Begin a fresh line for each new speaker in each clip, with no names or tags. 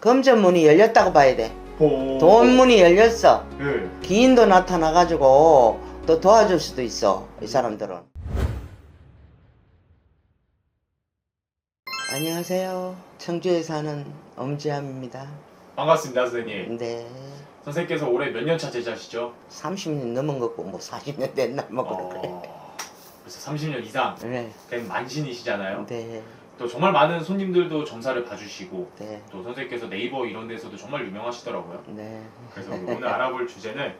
금전 문이 열렸다고 봐야 돼.
오.
돈 문이 열렸어.
네.
기인도 나타나가지고 또 도와줄 수도 있어. 이 사람들은. 안녕하세요. 청주에 사는 엄지암입니다.
반갑습니다, 선생님.
네.
선생님께서 올해 몇 년 차 제자시죠?
30년 넘은 거고 뭐 40년 됐나 뭐 그래.
어, 벌써 30년 이상
네.
된 만신이시잖아요.
네.
또 정말 많은 손님들도 점사를 봐주시고
네.
또 선생님께서 네이버 이런 데서도 정말 유명하시더라고요.
네.
그래서 오늘 알아볼 주제는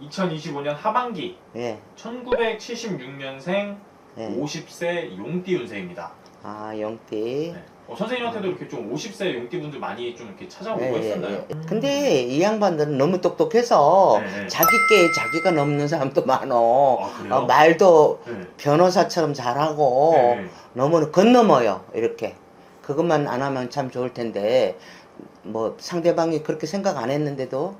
2025년 하반기
예.
1976년생
예.
50세 용띠 운세입니다.
아, 영띠.
네. 어, 선생님한테도 이렇게 좀 50세 용띠분들 많이 좀 이렇게 찾아오고
예, 예,
했었나요?
예. 근데 이 양반들은 너무 똑똑해서
네, 네.
자기께 자기가 넘는 사람도 많어.
아, 그래요?
어, 말도
네.
변호사처럼 잘하고
네, 네.
너무 건너머요. 이렇게. 그것만 안 하면 참 좋을 텐데 뭐 상대방이 그렇게 생각 안 했는데도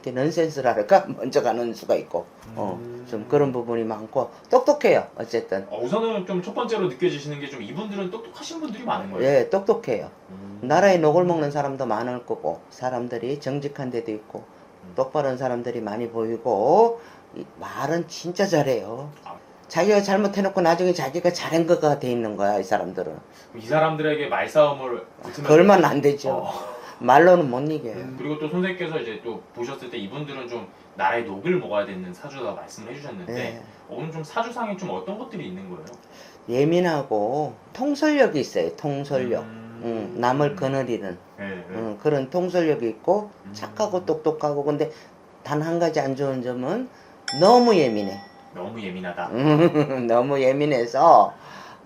그렇게 넌센스랄까 먼저 가는 수가 있고 어,
음.
좀 그런 부분이 많고 똑똑해요. 어쨌든
어, 우선은 좀 첫 번째로 느껴지시는 게 좀 이분들은 똑똑하신 분들이 많은 거예요.
예 똑똑해요.
음.
나라에 녹을 먹는 사람도 많을 거고 사람들이 정직한 데도 있고
음.
똑바른 사람들이 많이 보이고 이 말은 진짜 잘해요.
아.
자기가 잘못해놓고 나중에 자기가 잘한 거가 돼 있는 거야 이 사람들은.
이 사람들에게 말싸움을 붙으면
걸면 안 되죠.
어.
말로는 못 이겨요.
음, 그리고 또 선생님께서 이제 또 보셨을 때 이분들은 좀 나라의 녹을 먹어야 되는 사주다 말씀을 해주셨는데
예.
오늘 좀 사주상에 좀 어떤 것들이 있는 거예요?
예민하고 통솔력이 있어요. 통솔력.
음.
음, 남을 거느리는
네, 네.
음, 그런 통솔력이 있고
음.
착하고 똑똑하고 근데 단 한 가지 안 좋은 점은 너무 예민해.
너무 예민하다.
음, 너무 예민해서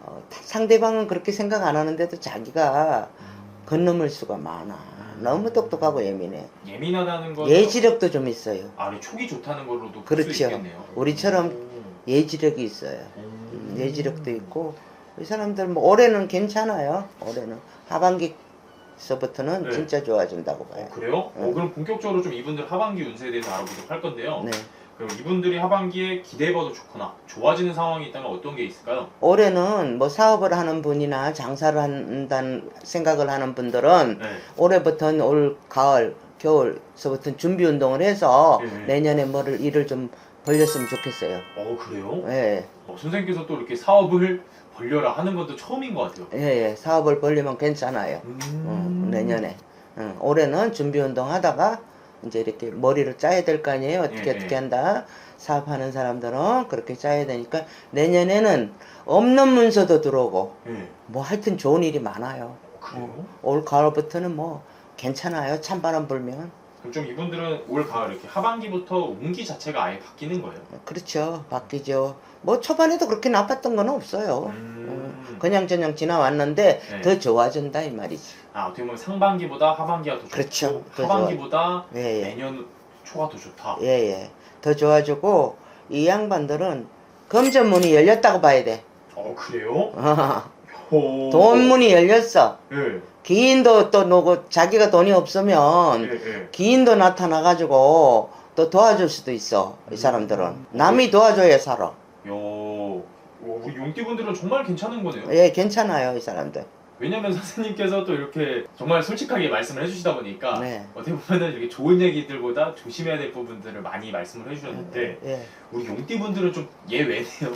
어, 상대방은 그렇게 생각 안 하는데도 자기가
음.
건너물 수가 많아. 너무 똑똑하고 예민해.
예민하다는 건
예지력도 좀 있어요.
아, 네, 촉이 좋다는 걸로도 볼수
그렇죠.
있겠네요.
우리처럼
오.
예지력이 있어요.
음.
예지력도 있고 이 사람들 뭐 올해는 괜찮아요. 올해는 하반기서부터는
네.
진짜 좋아진다고 봐요.
어, 그래요? 어,
네.
그럼 본격적으로 좀 이분들 하반기 운세에 대해서 알아보도록 할 건데요.
네.
그럼 이분들이 하반기에 기대해봐도 좋거나 좋아지는 상황이 있다면 어떤 게 있을까요?
올해는 뭐 사업을 하는 분이나 장사를 한다는 생각을 하는 분들은
네.
올해부터는 올 가을 겨울서부터 준비 운동을 해서
네.
내년에 뭐를 일을 좀 벌렸으면 좋겠어요.
어 그래요?
예,
어, 선생님께서 또 이렇게 사업을 벌려라 하는 것도 처음인 것 같아요.
예, 예. 사업을 벌리면 괜찮아요. 어, 내년에. 어, 올해는 준비 운동 하다가 이제 이렇게 머리를 짜야 될 거 아니에요. 어떻게
예,
어떻게
예.
한다. 사업하는 사람들은 그렇게 짜야 되니까 내년에는 없는 문서도 들어오고
네.
뭐 하여튼 좋은 일이 많아요.
그래요?
올 가을부터는 뭐 괜찮아요. 찬바람 불면.
좀 이분들은 올 가을 이렇게 하반기부터 운기 자체가 아예 바뀌는 거예요?
그렇죠. 바뀌죠. 뭐 초반에도 그렇게 나빴던 건 없어요.
음.
그냥 저냥 지나왔는데
네.
더 좋아진다 이 말이지.
아 어떻게 보면 상반기보다 하반기가 더 좋고
그렇죠. 더
하반기보다
예, 예.
내년 초가 더 좋다.
예, 예. 더 좋아지고 이 양반들은 금전 문이 열렸다고 봐야 돼.
어 그래요?
어,
오.
돈 문이 열렸어.
예.
기인도 또 누구 자기가 돈이 없으면
예, 예.
기인도 나타나 가지고 또 도와줄 수도 있어. 이 사람들은 남이 도와줘야 살아.
요. 오, 우리 용띠분들은 정말 괜찮은 거네요.
예, 괜찮아요 이 사람들.
왜냐면 선생님께서 또 이렇게 정말 솔직하게 말씀을 해주시다 보니까
네.
어떻게 보면은 이렇게 좋은 얘기들보다 조심해야 될 부분들을 많이 말씀을 해주셨는데
예,
우리 용띠분들은 좀 예외네요.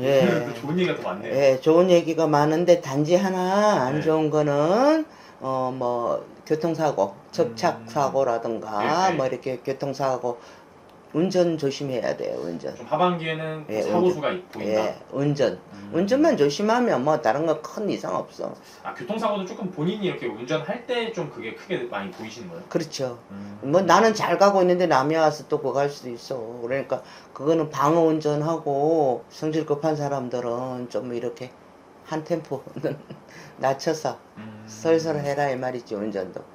예.
또 좋은 얘기가 더 많네요.
예, 좋은 얘기가 많은데 단지 하나 안
네.
좋은 거는 어 뭐 교통사고, 접착
음.
사고라든가
네, 네.
뭐 이렇게 교통사고 운전 조심해야 돼요, 운전.
좀 하반기에는
예,
사고 수가 있- 보인다.
예, 운전.
음.
운전만 조심하면 뭐 다른 거 큰 이상 없어.
아 교통사고도 조금 본인이 이렇게 운전할 때 좀 그게 크게 많이 보이시는 거예요?
그렇죠.
음.
뭐 나는 잘 가고 있는데 남이 와서 또 그거 할 수도 있어. 그러니까 그거는 방어 운전하고 성질 급한 사람들은 좀 이렇게 한 템포는 낮춰서
음.
설설 해라 이 말이지 운전도.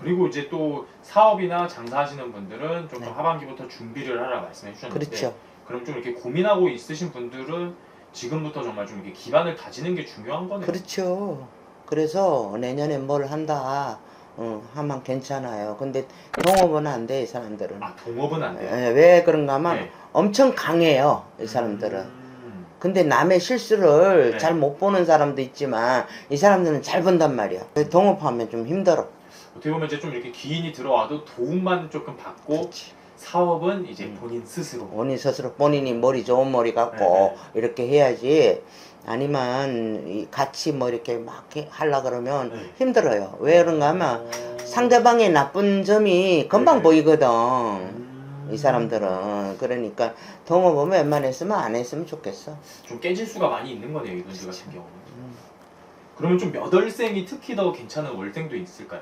그리고 이제 또 사업이나 장사하시는 분들은 조금
네.
하반기부터 준비를 하라 말씀해 주셨는데
그렇죠.
그럼 좀 이렇게 고민하고 있으신 분들은 지금부터 정말 좀 이렇게 기반을 다지는 게 중요한 거네요.
그렇죠. 그래서 내년에 뭘 한다. 어, 하면 괜찮아요. 근데 동업은 안 돼, 이 사람들은.
아 동업은 안 돼요.
예, 왜 그런가 하면
네.
엄청 강해요, 이 사람들은.
음.
근데 남의 실수를
네.
잘못 보는 사람도 있지만 이 사람들은 잘 본단 말이야. 동업하면 좀 힘들어.
어떻게 보면 이제 좀 이렇게 기인이 들어와도 도움만 조금 받고
그렇지.
사업은 이제
음.
본인 스스로
본인 스스로 본인이 머리 좋은 머리 갖고
네,
이렇게 해야지 아니면 이 같이 뭐 이렇게 막 해- 하려 그러면
네.
힘들어요. 왜 그런가 하면
어.
상대방의 나쁜 점이 금방
네.
보이거든.
음.
이 사람들은 그러니까 동업 보면 웬만했으면 안 했으면 좋겠어.
좀 깨질 수가 많이 있는 거네요 이분들 같은 경우는.
음.
그러면 좀 몇월생이 특히 더 괜찮은 월생도 있을까요?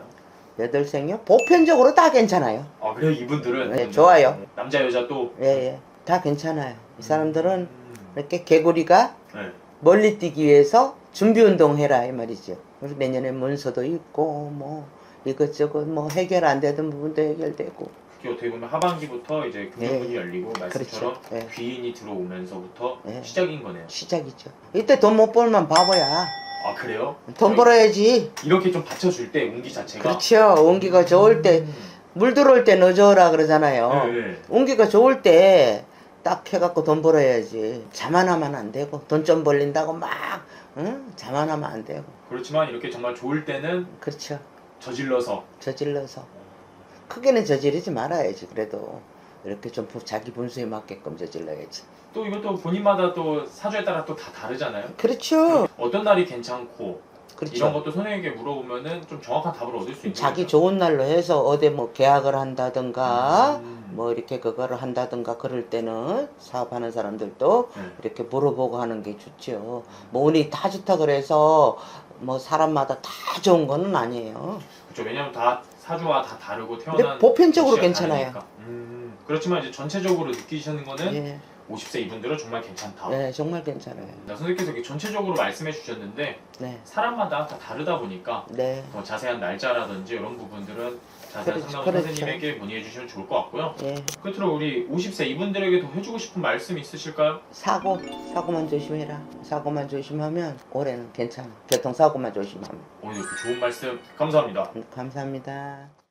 여덟생이요? 보편적으로 다 괜찮아요.
아 그래요 이분들은
네, 좋아요.
남자 여자 또
예, 예. 다 괜찮아요. 이 사람들은
음.
이렇게 개구리가
네.
멀리 뛰기 위해서 준비 운동 해라 이 말이죠. 그래서 내년에 문서도 있고 뭐 이것저것 뭐 해결 안 되던 부분도 해결되고
그게 어떻게 보면 하반기부터 이제 금년문이
네.
열리고 말씀처럼
그렇죠. 네.
귀인이 들어오면서부터
네.
시작인 거네요.
시작이죠. 이때 돈 못 벌면 바보야.
아 그래요?
돈 벌어야지.
이렇게 좀 받쳐줄 때 운기 자체가
그렇죠. 온기가 좋을 때물
음.
들어올 때 넣어줘라 그러잖아요.
네, 네.
온기가 좋을 때 딱 해갖고 돈 벌어야지. 자만하면 안 되고 돈 좀 벌린다고 막 응? 자만하면 안 되고
그렇지만 이렇게 정말 좋을 때는
그렇죠.
저질러서
저질러서 크게는 저지르지 말아야지. 그래도 이렇게 좀 부- 자기 분수에 맞게끔 저질러야지.
또 이것도 본인마다 또 사주에 따라 또 다 다르잖아요.
그렇죠.
어떤 날이 괜찮고 이런
그렇죠.
것도 선생님에게 물어보면은 좀 정확한 답을 얻을 수 있는
자기
거죠.
좋은 날로 해서 어디 뭐 계약을 한다든가
음.
뭐 이렇게 그거를 한다든가 그럴 때는 사업하는 사람들도
네.
이렇게 물어보고 하는 게 좋죠. 뭐 운이 다 좋다 그래서 뭐 사람마다 다 좋은 거는 아니에요.
그렇죠. 왜냐하면 다 사주와 다 다르고
근데
태어난
보편적으로
위치가
괜찮아요.
다르니까. 음, 그렇지만 이제 전체적으로 느끼시는 거는
예,
50세 이분들은 정말 괜찮다.
예, 정말 괜찮아요.
나 선생님께서 이렇게 전체적으로 말씀해 주셨는데
네,
사람마다 다 다르다 보니까
네,
더 자세한 날짜라든지 이런 부분들은 자세한 상담
그렇죠.
선생님에게 문의해 주시면 좋을 것 같고요.
예.
끝으로 우리 50세 이분들에게 더 해주고 싶은 말씀 있으실까요?
사고, 사고만 조심해라. 사고만 조심하면 올해는 괜찮아. 교통사고만 조심하면.
오늘 그 좋은 말씀 감사합니다.
감사합니다.